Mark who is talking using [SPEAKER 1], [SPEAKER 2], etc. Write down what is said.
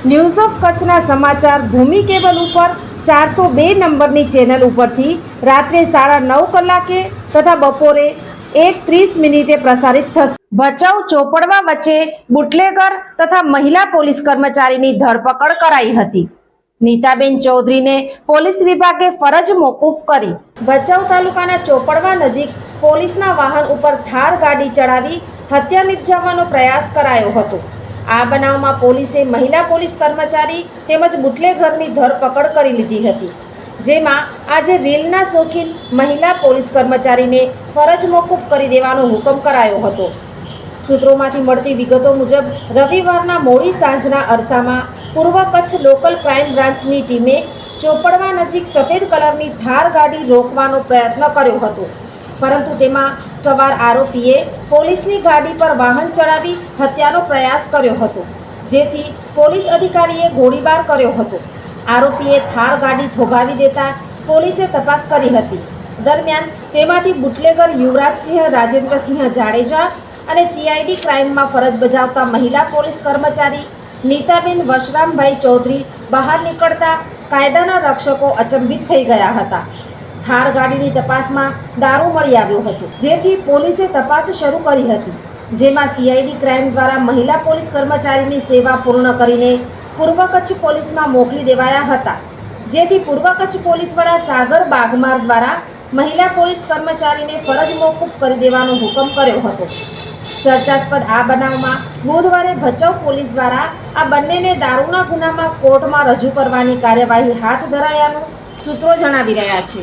[SPEAKER 1] News of કચ્છના સમાચાર ભૂમિ cable ઉપર ચારસો બે નંબરની ચેનલ ઉપરથી રાત્રે સાડા નવ કલાકે તથા બપોરે એક ત્રીસ મિનિટે પ્રસારિત થશે. ભચાઉ ચોપડવા વચ્ચે બુટલેગર તથા મહિલા પોલીસ કર્મચારીની ધરપકડ કરાઈ હતી. નીતાબેન ચૌધરીને પોલીસ વિભાગે ફરજ મોકૂફ કરી. ભચાઉ તાલુકાના ચોપડવા નજીક પોલીસના વાહન ઉપર થાર ગાડી ચડાવી હત્યા નિપજાવવાનો પ્રયાસ કરાયો હતો. આ બનાવમાં પોલીસે મહિલા પોલીસ કર્મચારી તેમજ બુટલેઘરની ધરપકડ કરી લીધી હતી, જેમાં આજે રીલના શોખીન મહિલા પોલીસ કર્મચારીને ફરજ મોકૂફ કરી દેવાનો હુકમ કરાયો હતો. સૂત્રોમાંથી મળતી વિગતો મુજબ, રવિવારના મોડી સાંજના અરસામાં પૂર્વ કચ્છ લોકલ ક્રાઇમ બ્રાન્ચની ટીમે ચોપડવા નજીક સફેદ કલરની થાર ગાડી રોકવાનો પ્રયત્ન કર્યો હતો. પરંતુ તેમાં સવાર આરોપીએ પોલીસની ગાડી પર વાહન ચડાવી હત્યાનો પ્રયાસ કર્યો હતો, જેથી પોલીસ અધિકારીએ ગોળીબાર કર્યો હતો. આરોપીએ થાર ગાડી થોભાવી દેતા પોલીસે તપાસ કરી હતી. દરમિયાન તેમાંથી બુટલેગર યુવરાજસિંહ, રાજેન્દ્રસિંહ જાડેજા અને સીઆઈડી ક્રાઇમમાં ફરજ બજાવતા મહિલા પોલીસ કર્મચારી નીતાબેન વશરામભાઈ ચૌધરી બહાર નીકળતા કાયદાના રક્ષકો અચંબિત થઈ ગયા હતા. થાર ગાડીની તપાસમાં દારૂ મળી આવ્યો હતો, જેથી પોલીસે તપાસ શરૂ કરી હતી, જેમાં સીઆઈડી ક્રાઇમ દ્વારા મહિલા પોલીસ કર્મચારીની સેવા પૂર્ણ કરીને પૂર્વ કચ્છ પોલીસમાં મોકલી દેવાયા હતા, જેથી પૂર્વ કચ્છ પોલીસ વડા સાગર બાગમાર દ્વારા મહિલા પોલીસ કર્મચારીને ફરજ મોકૂફ કરી દેવાનો હુકમ કર્યો હતો. ચર્ચાસ્પદ આ બનાવમાં બુધવારે ભચાઉ પોલીસ દ્વારા આ બંનેને દારૂના ગુનામાં કોર્ટમાં રજૂ કરવાની કાર્યવાહી હાથ ધરાયાનું સૂત્રો જણાવી રહ્યા છે.